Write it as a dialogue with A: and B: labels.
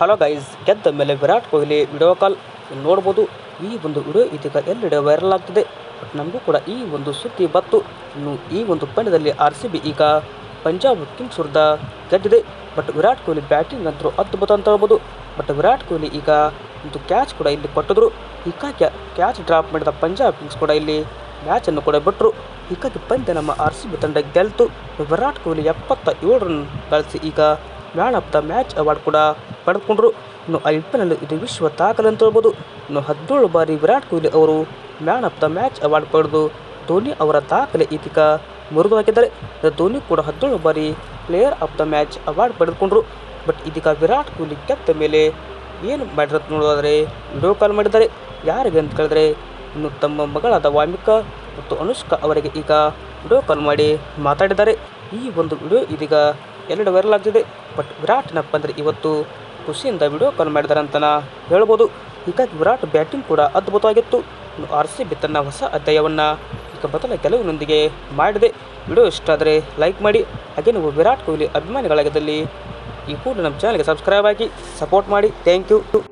A: Hello guys ಗೆದ್ದ ಮೇಲೆ Virat Kohli video call ನೋಡ್ಬೋದು. ಈ ಒಂದು ವಿಡಿಯೋ ಇದೀಗ ಎಲ್ಲೆಡೆ ವೈರಲ್ ಆಗ್ತಿದೆ. ಬಟ್ ನಮಗೂ ಕೂಡ ಈ ಒಂದು ಸುದ್ದಿ ಬತ್ತು ಇನ್ನು ಈ ಒಂದು ಪಂದ್ಯದಲ್ಲಿ ಆರ್ ಸಿ ಬಿ ಈಗ ಪಂಜಾಬ್ ಕಿಂಗ್ಸ್ ವಿರುದ್ಧ ಗೆದ್ದಿದೆ. ಬಟ್ ವಿರಾಟ್ ಕೊಹ್ಲಿ ಬ್ಯಾಟಿಂಗ್ ಅಂತೂ ಅದ್ಭುತ ಅಂತ ಹೇಳ್ಬೋದು. ಬಟ್ ವಿರಾಟ್ ಕೊಹ್ಲಿ ಈಗ ಒಂದು ಕ್ಯಾಚ್ ಕೂಡ ಇಲ್ಲಿ ಕೊಟ್ಟಿದ್ರು. ಹೀಗಾಗಿ ಕ್ಯಾಚ್ ಡ್ರಾಪ್ ಮಾಡಿದ ಪಂಜಾಬ್ ಕಿಂಗ್ಸ್ ಕೂಡ ಇಲ್ಲಿ ಮ್ಯಾಚನ್ನು ಕೂಡ ಬಿಟ್ಟರು ಹೀಗಾಗಿ ಪಂದ್ಯ ನಮ್ಮ ಆರ್ ಸಿ ಬಿ ತಂಡ ಗೆಲ್ತು. ವಿರಾಟ್ ಕೊಹ್ಲಿ ಎಪ್ಪತ್ತ ಏಳು ರನ್ ಗಳಿಸಿ ಈಗ man of the match award ಕೂಡ ಪಡೆದುಕೊಂಡ್ರು. ಇನ್ನು ಐ ಪಿ ಎಲ್ ಇದು ವಿಶ್ವ ದಾಖಲೆ ಅಂತ ಹೇಳ್ಬೋದು. ಇನ್ನು ಹದಿನೇಳು ಬಾರಿ ವಿರಾಟ್ ಕೊಹ್ಲಿ ಅವರು man of the match award ಪಡೆದು ಧೋನಿ ಅವರ ದಾಖಲೆ ಇದೀಗ ಮುರಿದು ಹಾಕಿದ್ದಾರೆ ಧೋನಿ ಕೂಡ ಹದಿನೇಳು ಬಾರಿ player of the match award ಪಡೆದುಕೊಂಡ್ರು. But ಇದೀಗ ವಿರಾಟ್ ಕೊಹ್ಲಿ ಕೆತ್ತ ಮೇಲೆ ಏನು ಮಾಡಿರತ್ತೆ ನೋಡೋದಾದರೆ ವಿಡಿಯೋ ಕಾಲ್ ಮಾಡಿದ್ದಾರೆ. ಯಾರಿಗೆ ಅಂತ ಕೇಳಿದ್ರೆ ಇನ್ನು ತಮ್ಮ ಮಗಳಾದ ವಾಮಿಕಾ ಮತ್ತು ಅನುಷ್ಕಾ ಅವರಿಗೆ ಈಗ ವಿಡಿಯೋ ಕಾಲ್ ಮಾಡಿ ಮಾತಾಡಿದ್ದಾರೆ. ಈ ಒಂದು ವಿಡಿಯೋ ಇದೀಗ ಎಲ್ಲೆಡೆ ವೈರಲ್ ಆಗ್ತಿದೆ. ಬಟ್ ವಿರಾಟ್ನಪ್ಪ ಅಂದರೆ ಇವತ್ತು ಖುಷಿಯಿಂದ ವಿಡಿಯೋ ಕಾಲ್ ಮಾಡಿದ್ದಾರೆ ಅಂತ ಹೇಳ್ಬೋದು. ಹೀಗಾಗಿ ವಿರಾಟ್ ಬ್ಯಾಟಿಂಗ್ ಕೂಡ ಅದ್ಭುತವಾಗಿತ್ತು. ಆರ್ ಸಿ ಬಿ ತನ್ನ ಹೊಸ ಅಧ್ಯಾಯವನ್ನು ಈಗ ಮೊದಲ ಗೆಲುವಿನೊಂದಿಗೆ ಮಾಡಿದೆ. ವಿಡಿಯೋ ಇಷ್ಟ ಆದರೆ ಲೈಕ್ ಮಾಡಿ. ಹಾಗೆ ನೀವು ವಿರಾಟ್ ಕೊಹ್ಲಿ ಅಭಿಮಾನಿಗಳಾಗಿದ್ದಲ್ಲಿ ಈ ಕೂಡ ನಮ್ಮ ಚಾನಲ್ಗೆ ಸಬ್ಸ್ಕ್ರೈಬ್ ಆಗಿ ಸಪೋರ್ಟ್ ಮಾಡಿ. Thank you